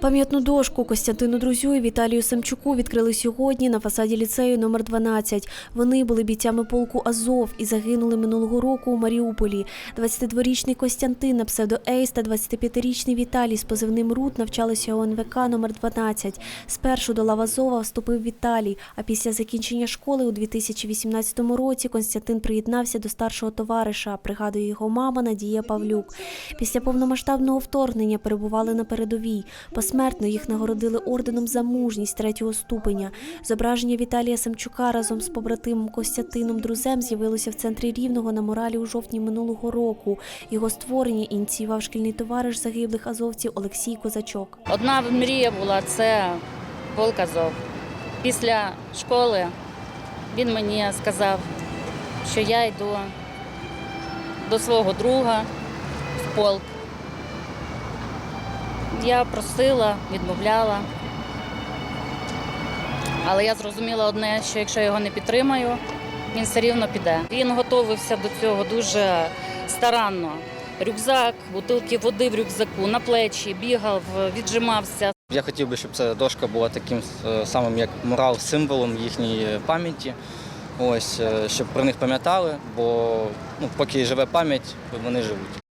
Пам'ятну дошку Костянтину Друзю і Віталію Самчуку відкрили сьогодні на фасаді ліцею номер 12. Вони були бійцями полку Азов і загинули минулого року у Маріуполі. 22-річний Костянтин на псевдо Ейс та 25-річний Віталій з позивним Рут навчалися у НВК номер 12. Спершу до лав Азова вступив Віталій, а після закінчення школи у 2018 році Костянтин приєднався до старшого товариша, пригадує його мама Надія Павлюк. Після повномасштабного вторгнення перебували на передовій. Посмертно їх нагородили орденом за мужність третього ступеня. Зображення Віталія Самчука разом з побратимом Костянтином Друзем з'явилося в центрі Рівного на моралі у жовтні минулого року. Його створення ініціював шкільний товариш загиблих азовців Олексій Козачок. Одна мрія була це полк Азов. Після школи він мені сказав, що я йду до свого друга в полк. Я просила, відмовляла. Але я зрозуміла одне, що якщо я його не підтримаю, він все рівно піде. Він готувався до цього дуже старанно. Рюкзак, бутилки води в рюкзаку, на плечі, бігав, віджимався. Я хотів би, щоб ця дошка була таким е, самим, як мурал, символом їхньої пам'яті. Ось, е, щоб про них пам'ятали, бо ну, поки живе пам'ять, вони живуть.